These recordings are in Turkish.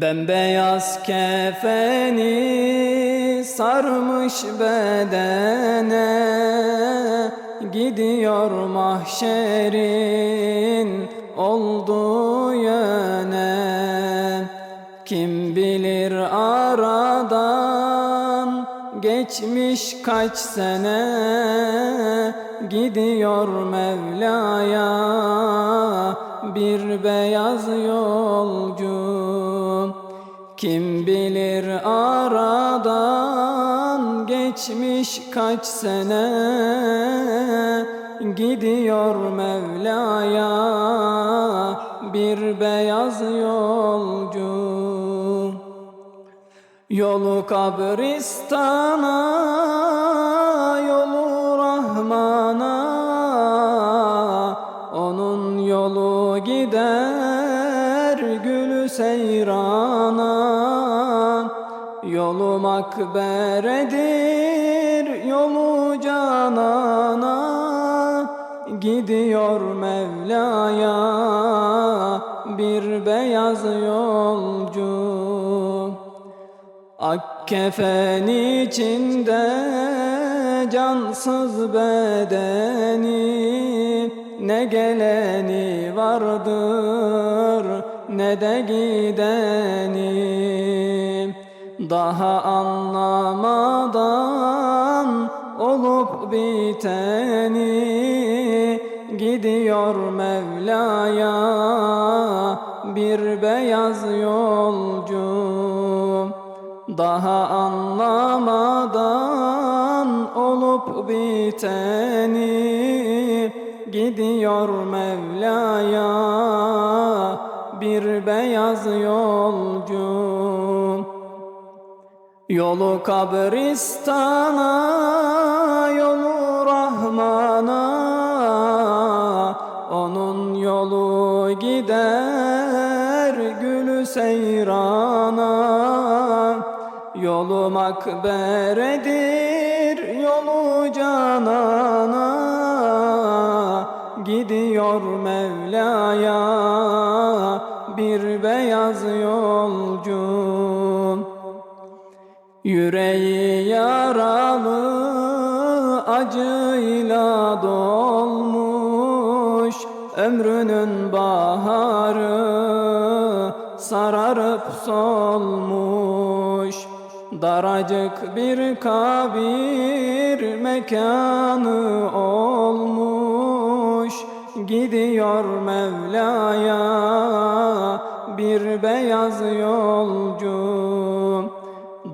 Bembeyaz kefeni sarmış bedene. Gidiyor mahşerin olduğu yöne. Kim bilir aradan geçmiş kaç sene. Gidiyor Mevla'ya bir beyaz yolcu Kim bilir aradan geçmiş kaç sene? Gidiyor Mevla'ya bir beyaz yolcu. Yolu kabristana, yolu Rahman'a. Onun yolu gider gülü seyrana Yolu makberedir, yolu canana. Gidiyor Mevla'ya bir beyaz yolcu. Ak kefen içinde cansız bedeni. Ne geleni vardır ne de gideni Daha anlamadan olup biteni Gidiyor Mevla'ya bir beyaz yolcu daha anlamadan olup biteni Gidiyor Mevla'ya bir beyaz yolcu Yolu kabristana, yolu Rahman'a Onun yolu gider gülü seyrana. Yolu makberedir, yolu canana. Gidiyor Mevla'ya bir beyaz yolcu Yüreği yaralı acıyla dolmuş. Ömrünün baharı sararıp solmuş. Daracık bir kabir mekanı olmuş. Gidiyor Mevla'ya bir beyaz yolcu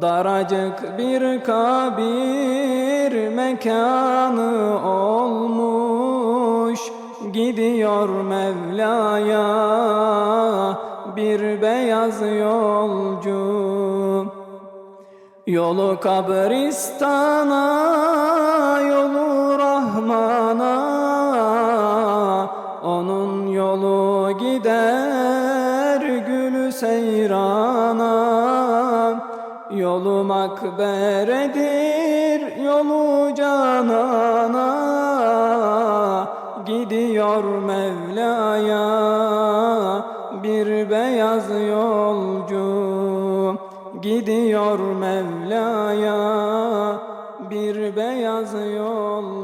Daracık bir kabir mekanı olmuş. Gidiyor Mevla'ya bir beyaz yolcu. Yolu kabristana, yolu Rahman'a. Onun yolu gider gülü seyrana Yolu makberedir, yolu canana. Gidiyor Mevla'ya bir beyaz yolcu. Gidiyor Mevla'ya bir beyaz yolcu